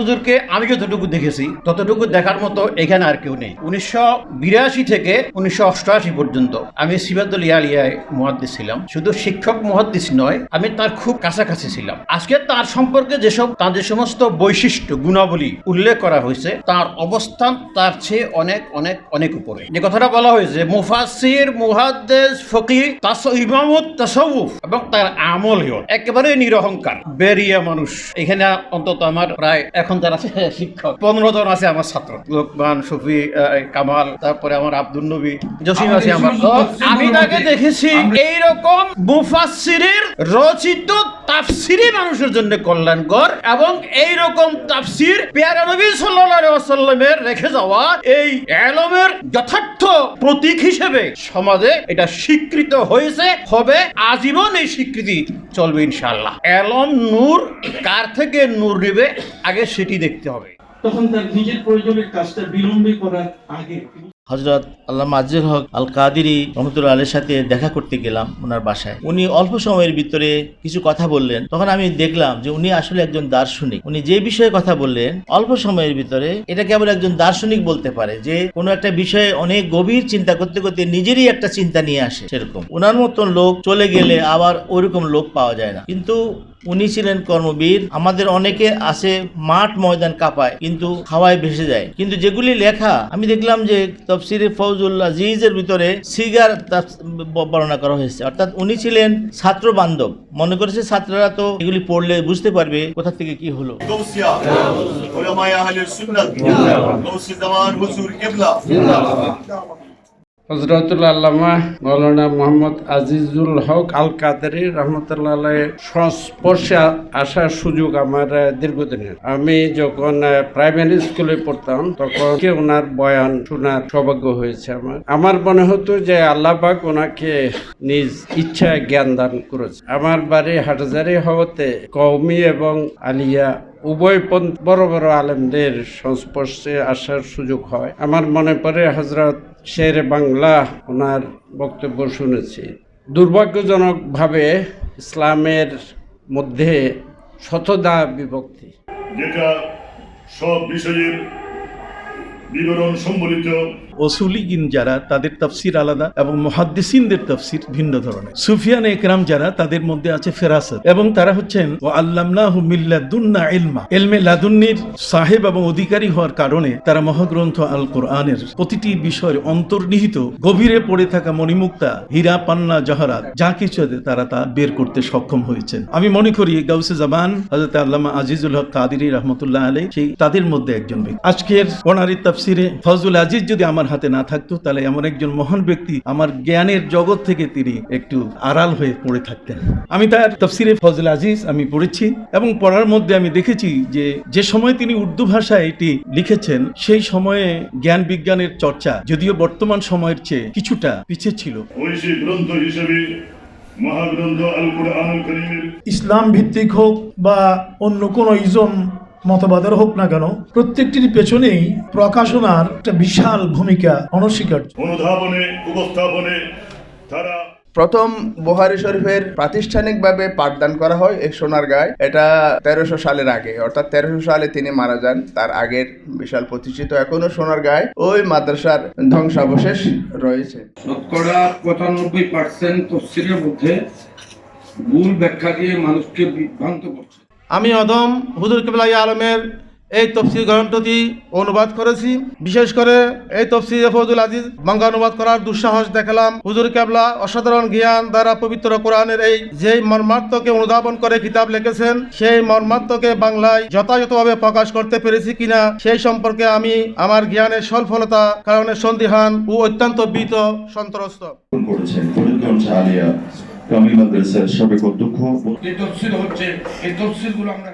হুজুরকে আমি যতটুকু দেখেছি, ততটুকু দেখার মতো এখানে আর কেউ নেই। উনিশশো বিরাশি থেকে উনিশশো অষ্টআশি পর্যন্ত আমি সিবাদুল ইয়ালিয়ায় মহাদ্দিস ছিলাম। শুধু শিক্ষক মহাদ্দিস নয়, আমি তার খুব কাছাকাছি ছিলাম। আজকে তার সম্পর্কে যেসব তার যে সমস্ত বৈশিষ্ট্য, গুণাবলী উল্লেখ করা হয়েছে, তার অবস্থান তার চেয়ে অনেক অনেক অনেক উপরে। যে কথাটা বলা হয়েছে মুফাসির মুহাদ্দেস ফকি তাস ইমামত তাসাউফ এবং তার আমল একেবারে নিরহংকার, বেরিয়া মানুষ। এখানে অন্তত আমার প্রায় এখন যারা আছে শিক্ষক। পনেরো জন আছে আমার ছাত্র। লোকমান সুফি কামাল তারপরে আমার আব্দুল নবী জসিম আছে আমার। আমি তাকে দেখেছি এইরকম মুফাসির রচিত তাফসিরি মানুষের জন্য কল্যাণকর এবং এই রকম তাফসির পেয়ারা নবী রেখে যাওয়া এই এলমের যথার্থ প্রতীক হিসেবে সমাজে এটা স্বীকৃত হয়েছে, হবে আজীবন এই স্বীকৃতি চলবে ইনশাআল্লাহ। এলম নূর কার থেকে নূর নেবে? আগে সেটি দেখতে হবে। তখন তার নিজের প্রয়োজনের কাজটা বিলম্বে করার আগে হজরত আল্লাহ আজিজুল হক আল কাদিরি রহমতুল্লাহ আলের সাথে দেখা করতে গেলাম ওনার বাসায়। উনি অল্প সময়ের ভিতরে কিছু কথা বললেন। তখন আমি দেখলাম যে উনি আসলে একজন দার্শনিক। উনি যে বিষয়ে কথা বললেন, অল্প সময়ের ভিতরে এটা কেবল একজন দার্শনিক বলতে পারে যে কোনো একটা বিষয়ে অনেক গভীর চিন্তা করতে করতে নিজেরই একটা চিন্তা নিয়ে আসে সেরকম। ওনার মতন লোক চলে গেলে আবার ওইরকম লোক পাওয়া যায় না। কিন্তু উনি ছিলেন কর্মবীর, আমাদের অনেকে আছে মাঠ ময়দান কাঁপায়, কিন্তু হাওয়ায় ভেসে যায়। কিন্তু যেগুলি লেখা, আমি দেখলাম যে তফসির ফৌজুল্লাহ জিজের ভিতরে সিগার বর্ণনা করা হয়েছে। অর্থাৎ উনি ছিলেন ছাত্র বান্ধব। মনে করেছে ছাত্ররা তো এগুলি পড়লে বুঝতে পারবে কোথা থেকে কি হলো। ওলামায়ে আহলে সুন্নাত জামান হুজুর কিবলা। হজরতুল আল্লামা মৌলানা মোহাম্মদ আজিজুল হক আল কাদেরি রহমতুল্লাহ সংস্পর্শে আসার সুযোগ আমার দীর্ঘদিনের। আমি যখন প্রাইমারি স্কুলে পড়তাম, তখন ওনার বয়ান শোনার সৌভাগ্য হয়েছে আমার। আমার মনে হতো যে আল্লাহবাক ওনাকে নিজ ইচ্ছায় জ্ঞান দান করেছে। আমার বাড়ি হাটজারি হওয়াতে কৌমি এবং আলিয়া উভয় বড় বড় আলেমদের সংস্পর্শে আসার সুযোগ হয়। আমার মনে পড়ে হজরত শের বাংলা ওনার বক্তব্য শুনেছি। দুর্ভাগ্যজনকভাবে ইসলামের মধ্যে শতদা বিভক্তি। যেটা সব বিষয়ের বিবরণ সম্বলিত। যারা, তাদের আলাদা এবং ভিন্ন ধরনের। সুফিয়ান একরাম যারা, তাদের মধ্যে আছে ফেরাসত এবং তারা হচ্ছেন ও মিল্লাদুন্না ইলমা। এলমে লাদুন্নির সাহেব এবং অধিকারী হওয়ার কারণে তারা মহাগ্রন্থ আল কোরআনের প্রতিটি বিষয়ের অন্তর্নিহিত গভীরে পড়ে থাকা মণিমুক্তা, হীরা, পান্না, জহরাত, যা কিছু তারা তা বের করতে সক্ষম হয়েছেন। আমি মনে করি, গাউসে জামান হজরত আল্লামা আজিজুল হক কাদিরি রহমতুল্লাহ আলী সেই তাদের মধ্যে একজন ব্যক্তি। আজকের ফজল আজিজ যদি আমার হাতে না থাকতো তাহলে এমন একজন মহান ব্যক্তি আমার জ্ঞানের জগৎ থেকে তিনি একটু আড়াল হয়ে পড়ে থাকতেন। আমি তার তফসিরে ফজল আজিজ আমি পড়েছি এবং পড়ার মধ্যে আমি দেখেছি যে যে সময় তিনি উর্দু ভাষায় এটি লিখেছেন সেই সময়ে জ্ঞান বিজ্ঞানের চর্চা যদিও বর্তমান সময়ের চেয়ে কিছুটা পিছিয়ে ছিল। ঐশী গ্রন্থ হিসেবে মহাগ্রন্থ আল কোরআন করিমের ইসলাম ভিত্তিক হোক বা অন্য কোনো ইজম মতবাদের হোক না কেন প্রত্যেকটির পেছনেই প্রকাশনার একটা বিশাল ভূমিকা অনস্বীকার্য। অনুধাবনে উপস্থাপনে তারা প্রথম বোহারি শরীফের প্রাতিষ্ঠানিকভাবে পাঠদান করা হয় এই সোনার সোনারগাঁয় এটা তেরোশো সালের আগে অর্থাৎ তেরোশো সালে তিনি মারা যান। তার আগের বিশাল প্রতিষ্ঠিত এখনও সোনারগাঁয় ওই মাদ্রাসার ধ্বংসাবশেষ রয়েছে। শতকরা পঁচানব্বই পার্সেন্ট তফসিলের মধ্যে ভুল ব্যাখ্যা দিয়ে মানুষকে বিভ্রান্ত করছে। আমি অদম, হুজুর কেবলাই আলমের এই তফসির গ্রন্থটি অনুবাদ করেছি। বিশেষ করে এই তফসির ফজুল আজিজ বাংলা অনুবাদ করার দুঃসাহস দেখালাম। হুজুর কেবলা অসাধারণ জ্ঞান দ্বারা পবিত্র কোরআনের এই যেই মর্মার্থকে অনুধাবন করে কিতাব লিখেছেন, সেই মর্মার্থকে বাংলায় যথাযথভাবে প্রকাশ করতে পেরেছি কিনা, সেই সম্পর্কে আমি আমার জ্ঞানের সফলতা কারণে সন্দিহান ও অত্যন্ত ভীত সন্ত্রস্ত। কামিল মাদ্রাসার সাবেক অধ্যক্ষ এই তফসিল হচ্ছে এই তফসিলগুলো আমরা